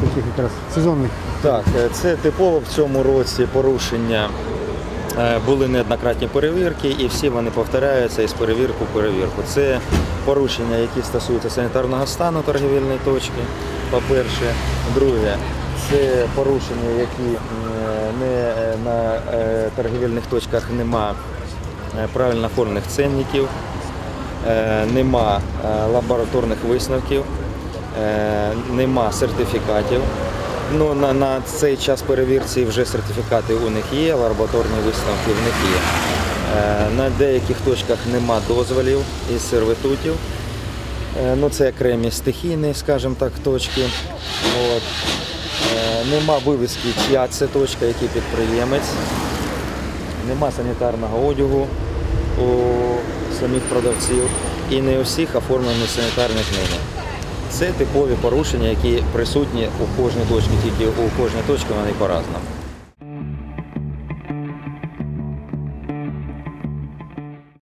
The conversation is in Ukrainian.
таких якраз сезонних. Так, е, це типово в цьому році порушення. Е, Були неоднократні перевірки, і всі вони повторяються із перевірку в перевірку. Це порушення, які стосуються санітарного стану торгівельної точки. По-перше, друге, це порушення, які не е, на торгівельних точках нема правильно оформлених ценників, е, нема лабораторних висновків, нема сертифікатів. Ну, на, на цей час перевірці вже сертифікати у них є, лабораторні висновки в них є. Е, На деяких точках нема дозволів із сервітутів. Е, Ну, це окремі стихійні, скажімо так, точки. От. Е, Нема вивіски, чия це точка, який підприємець. Нема санітарного одягу у самих продавців і не у всіх оформлені санітарні книги. Це типові порушення, які присутні у кожній точці, тільки у кожній точці вони по-разному.